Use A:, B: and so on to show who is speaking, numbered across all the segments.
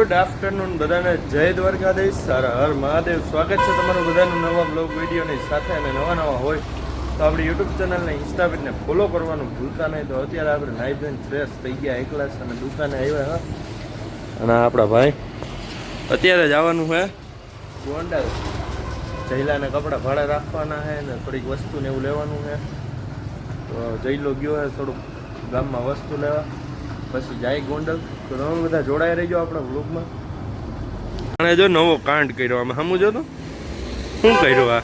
A: Good afternoon બધાને જય દ્વારકાધીશ. સારા હર મહાદેવ. સ્વાગત છે તમારું બધાનું નવા બ્લોગ વિડીયોની સાથે અને નવા નવા હોય તો આપણી યુટ્યુબ ચેનલને ઇન્સ્ટા ફોલો કરવાનું ભૂલતા નહીં. તો અત્યારે આપણે નાઈ ધોઈને ફ્રેશ થઈ ગયા, એકલા અને દુકાને આવ્યા અને આપણા ભાઈ અત્યારે જવાનું છે ગોંડલ. જૈલાને કપડાં ભાડે રાખવાના છે ને થોડીક વસ્તુને એવું લેવાનું છે. તો જયલો ગયો છે થોડુંક ગામમાં વસ્તુ લેવા. પછી જાય ગોંડલ. તો તમે બધા જોડાઈ રહેજો આપણા વ્લોગમાં અને જો નવો કાંડ કર્યો અમે સમજો તો? શું કર્યું આ?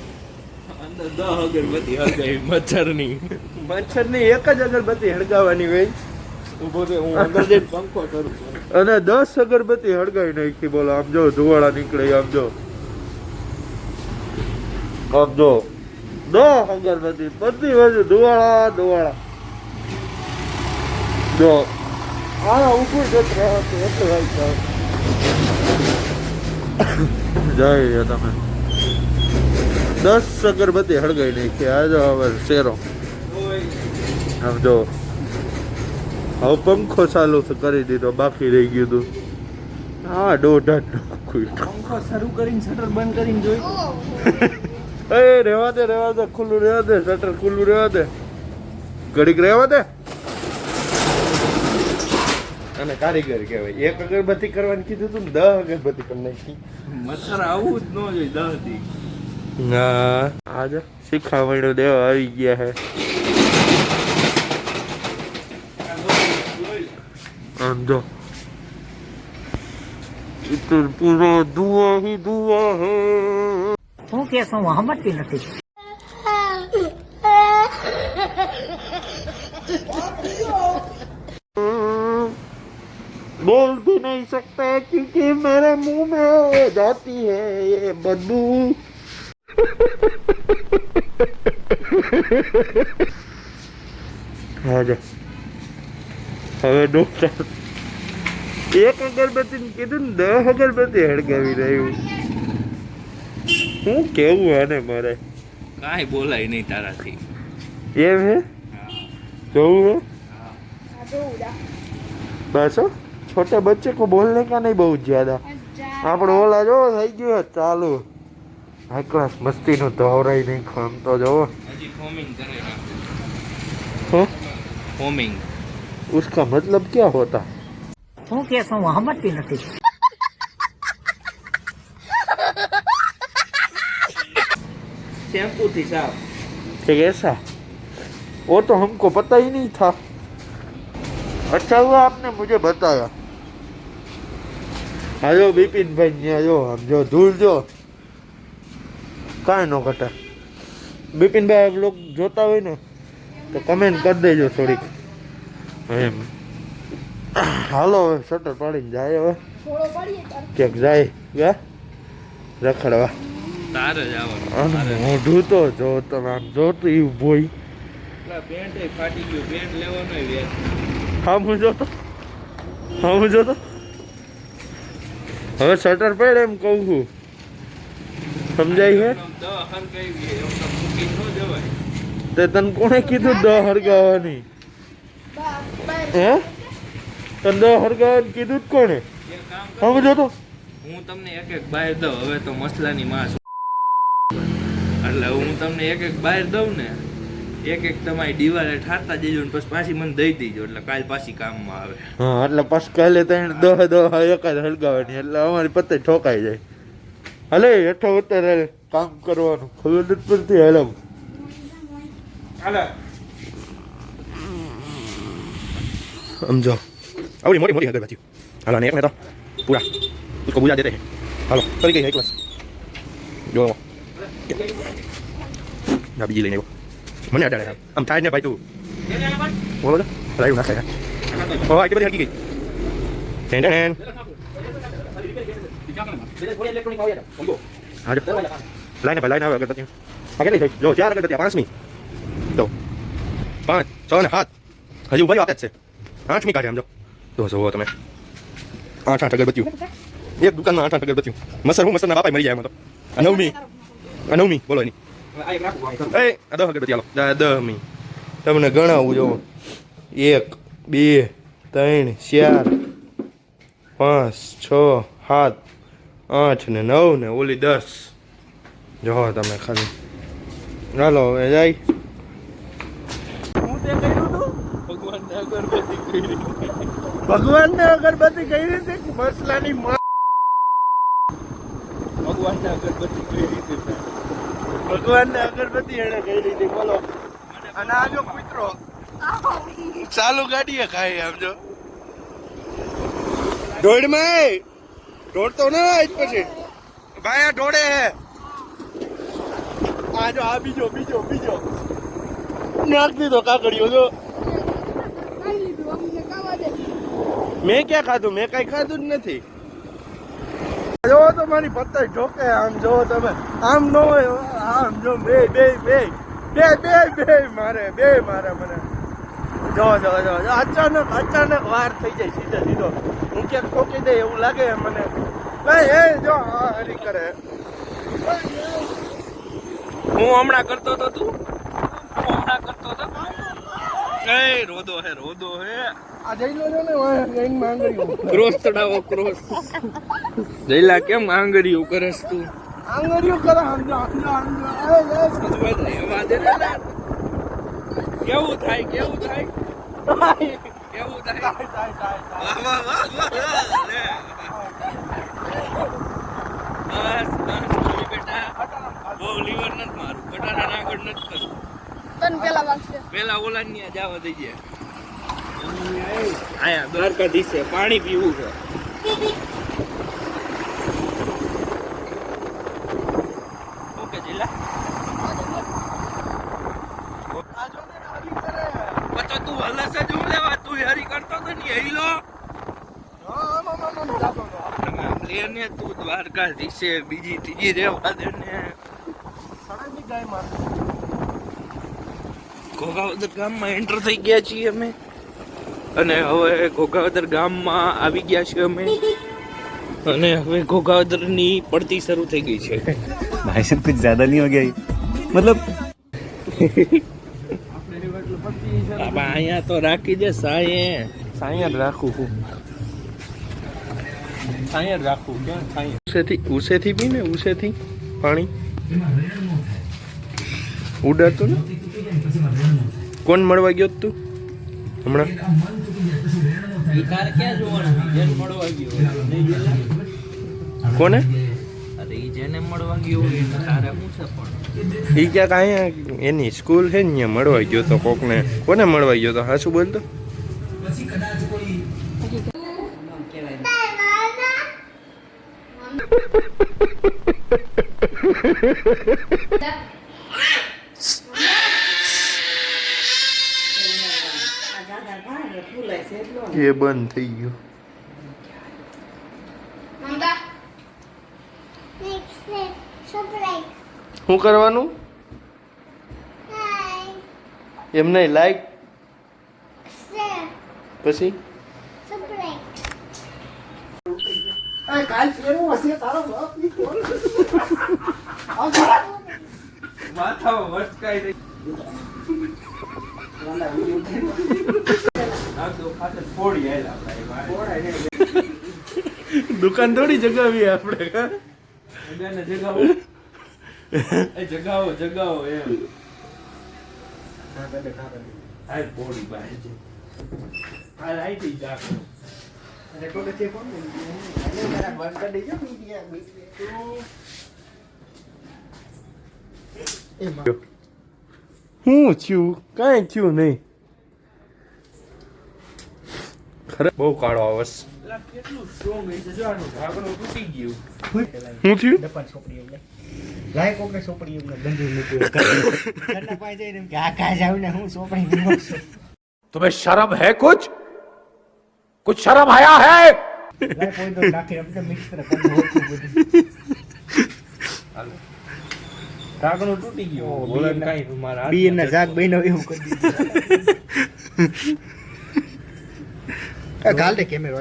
B: અગરબત્તી હળગાવી મચ્છરની.
A: મચ્છરની એક જ અગરબત્તી હળગાવવાની હોય. અને દસ અગરબત્તી હળગાવી નાખી બોલો આમ જો ધુવાળા નીકળે આમ જો. આમ જો. દસ અગરબત્તી બધી બાજુ ધુવાળા ધુવાળા જો. જય તમે. દસ અગરબત્તી હળગાઈ નાખી આ જો હવે શેરો. આમ જો. હવે પંખો ચાલુ કરી દીધો બાકી રહી ગયું હતું હા દોઢ
B: પંખો શરૂ કરીને શટર બંધ કરીને જોઈ.
A: એ રેવા દે રેવા દે ખુલ્લું રહેવા દે શટર ખુલ્લું રહેવા દે. ઘડીક રહેવા દે. અને કારીગર કહેવાય. એક અગરબત્તી કરવાની કીધું તું દહ અગરબત્તી કરી નાખી.
B: મચ્છર આવું જ ન જોઈએ દહથી
A: ના. આજે શીખામણો દેવા આવી ગયા હે. આમ જો. ઇતર પૂરો દુઆ હી દુઆ હે.
C: હું કેસો હું સમજતી નથી.
A: बोल भी नहीं सकते क्योंकि मेरे मुंह में जाती है ये बदबू આજા હવે ડોક્ટર એક અગરબત્તી ને કીધું ને દસ અગરબત્તી હળગાવી રહ્યું શું કેવું આને મારે
B: કાંઈ બોલાય નહીં તારાથી
A: એમ હે જોવું है बस हो छोटे बच्चे को बोलने का नहीं बहुत ज्यादा આપણે ઓલા જો થઈ ગયો ચાલુ હાઈ ક્લાસ મસ્તી નું દોરાઈ નહીં ખમ તો જો
B: હજી ફોમિંગ કરે
A: હો
B: ફોમિંગ
A: उसका मतलब क्या होता
C: હું કેસો હું સમજતી નથી
B: શેમ્પુ થી સાફ
A: ठीक ऐसा वो तो हमको पता ही नहीं था अच्छा हुआ आपने मुझे बताया આજો બિપિનભાઈ ત્યાં જો આમ જો ધૂળ જો. કાંઈ ન ઘટે. બિપિનભાઈ લોક જોતા હોય ને તો કમેન્ટ કરી દેજો થોડીક. એમ. હાલો હવે શટર પાડીને જાય હવે. ક્યાંક જાય ગયા રખડવા. મોઢું તો જો. તમે આમ જોતું એવું
B: ભોઈ ફાટી
A: હું જોતો હા હું જોતો. હવે શટર પડે એમ કહું છું. સમજાય છે?
B: તો મૂકી ન જવાય.
A: તે તને કોણે કીધું દ હરગાવાની હે? તને દ હરગાવાની કીધું જ કોણે?
B: હવે જો તો.
A: હું
B: તમને એક એક બાય દઉં હવે તો મસલાની માં એટલે હું તમને એક એક બાર દઉં ને એક એક તમારી દીવાલે ઠારતા જજો ને પછી પાછી મને દઈ દેજો એટલે કાલ પાછી કામમાં આવે.
A: હા એટલે પછી કાલે તને દોહ દોહ એક જ હલગાવાની એટલે અમારી પત્તે ઠોકાઈ જાય. હલે હેઠો ઉતરે કામ કરવાનું ખબર નથી પડતી હેલમ સમજો આવડી મોટી મોટી આગળ બાજુ હાલો ને એક ને તો પૂરા. ઉસકો બુજા દેતે હાલો કરી ગઈ એક ક્લાસ જો. ના બીજી લઈને આવ્યો. મને અડાડે આમ થાય ને ભાઈ તું બોલો તો લાઈવ નાખે ઓ આટલી બધી લાઈને ભાઈ લાઈને આવે અગરબત્તી આ કેટલી થઈ જો ચાર અગરબત્તી પાંચમી જો પાંચ છ ને સાત હજી ભાઈ વાત જ છે આઠમી કાઢે આમ જો જોવો તમે આઠ આઠ અગરબત્તીઓ એક દુકાનમાં આઠ આઠ અગરબત્તીઓ મસર હું મસરના બાપા મરી જાય એમાં તો નવમી બોલો એની એ દસ અગરબત્તી હાલો આ દહમી તમને ગણાવું જો એક બે ત્રણ ચાર પાંચ છ સાત આઠ ને નવ ને ઓલી દસ જો તમે ખાલી હાલો હવે જાય ભગવાન
B: ભગવાનને અગરબત્તી
A: કઈ રીતે મસલાની ભગવાન
B: ને અગરબત્તી કઈ દીધી
A: ભગવાનને અગરબત્તી એને કહી દીધી બોલો. અને આ જો મિત્રો ચાલુ ગાડીએ ખાય આમ જો. દોડમાં દોડતો ના આજ પછી. ભાઈ આ ઢોળે હે. આ જો આ બીજો બીજો બીજો. નાખ દીધો કાકડીઓ જો. મેં ક્યાં ખાધું? મેં કઈ ખાધું જ નથી. જો તો મારી પત્તા ઢોકે આમ જો તમે. આમ ન હોય આમ જો બે બે બે. બે બે બે મારે બે મારે મને. જો જો જો અચાનક અચાનક વાર થઈ જાય સીધો સીધો. હું ક્યાંક ઠોકી દે એવું લાગે મને. ભાઈ એ જો હરી કરે.
B: હું હમણાં કરતો તો તું? હું હમણાં કરતો તો? એ રોદો હે રોદો હે.
A: આ જઈ લો ને જઈને માંગડ્યું
B: ક્રોસ તડાવો ક્રોસ. જઈલા કેમ આંગળીયું કરસ તું?
A: આંગળીઓ કરે સમજો સમજો સમજો.
B: કેવું થાય કેવું થાય? કેવું થાય. વાહ વાહ વાહ વાહ. બસ બસ બેટા. બહુ લીવર નથી મારું. કટારા ના આગળ નથી કરવું.
D: તન પેલા વાગશે.
B: પેલા ઓલા ની જવા દઈએ આયા દ્વારકાધીશ છે પાણી પીવું છે ઓકે જીલા
A: આ જો ને હરી કરે
B: પછી તું હલસ જ હું લેવા તું હરી એને તું દ્વારકાધીશે બીજી ત્રીજી રેવા દે ને. ઘોઘાવદર ગામમાં એન્ટર થઈ ગયા છીએ અમે. અને હવે ઘોઘાવદર ગામમાં આવી ગયા છીએ અમે. અને હવે ઘોઘાવદરની પડતી શરૂ થઈ ગઈ છે.
E: ભાઈ સાહેબ કુછ જ્યાદા નહીં હો
B: મતલબ અહીંયા તો રાખી દે સાયે.
A: સાંયા જ રાખું હું. સાંઈ જ રાખું કે સાંઈ? ઉસેથી ઉસેથી પી ને ઉસેથી પાણી. ઉડાડતું ને? કોણ મળવા ગયો તું? હમણાં? કોને? એ ક્યાંક અહીંયા એની સ્કૂલ છે ને મળવા ગયો તો કોકને. કોને મળવા ગયો તો. હા કદાચ કોઈ એ બંધ થઈ ગયું. શું કરવાનું?
F: એમને
A: એમ નહીં લાઈક
F: Share.
A: પછી
F: Surprise.
B: માથા વટકાઈ રહી આ તો ખાતે ફોડી આયેલા
A: દુકાન થોડી જગાવી આપણે
B: જગાવો. એ જગાવો જગાવો એમ. હા ફોડી બહાર
A: હું. થયું? કઈ થયું નહીં. ખરે બહુ કાળો આવસ હું થયું?
E: લાયક સોપડી એમને. ગંજી મૂક્યો. ઘરના પાસે જઈને કે આ કાજ આવીને હું સોપડી તો
G: શરમ હે કુછ कुछ कुछ शर्म आया है
E: લાય કોઈ તો નાખી એમને મિક્સ કરે બધું ઓછું બધું
B: ઢાંકણું તૂટી ગયું બોલે કાંઈ મારા
E: બી એના જાગ બહેનો એવું કરી દીધું ગાલ દે કેમેરો